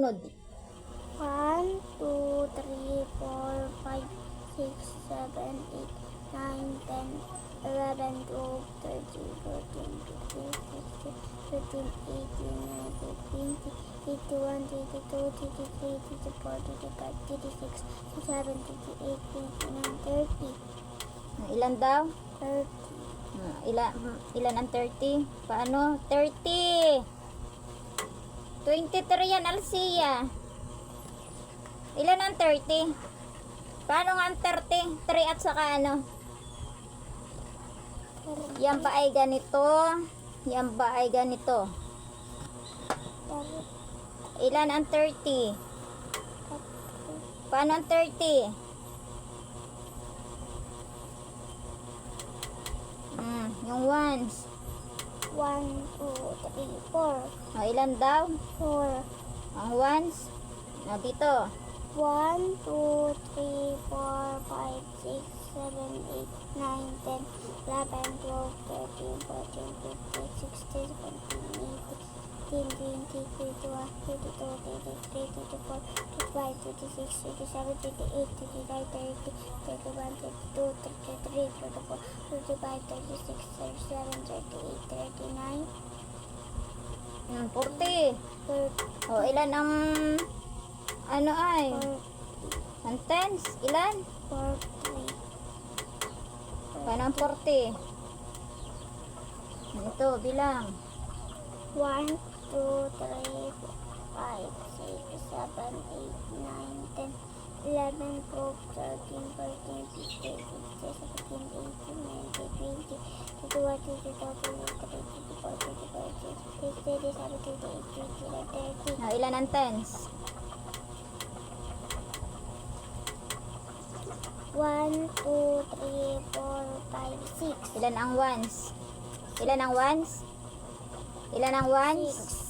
Sunod. 1, 2, 3, 4, 5, 6, 7, 8, 9, 10, 11, 12, 13, 14, 15, 16, 17, 18, 19, 20, 21, 22, 23, 24, 25, 26, 27, 28, 29, 30, Ilan daw? 30, Hmm, Ilan, ilan ang 30? Paano? 30! 23 yan, Alcia. Ilan ang 30? Paano nga ang 30? 3 at saka ano? Yan ba ay ganito? Yan ba ay ganito? 30, Ilan ang 30? Paano ang 30? Hmm, yung ones. 1, 2, 3, 4, O, ilan daw? 4, Ang ones? O, dito. 1, 2, 3, 4, 5, 6, 7, 8, 9, 10, 11, 12, 13, 14, 15, 16, 17, 18, 20, 21, 22, 23, 24, 25, 26, 27, 28, 29, 30, 31, 32, 33, 34, 35, 36, 37, 38, 39, Hmm, 40. 40, O, ilan ang... Ano ay? 40, Ang tens? Ilan? 43, Paano ang 40? Ito, bilang. 1, 2, 3, 4, 5, 6, 7, 8, 9, 10, 11, 12, 13, 14, 15, 16, 17, 18, 19, 20, 21, 22, 23, 24, 25, 26, 27, 28, 29, 30. O, ilan ang tens? 1, 2, 3, 4, 5, 6. Ilan ang ones? Ilan ang ones? Ilan ang ones?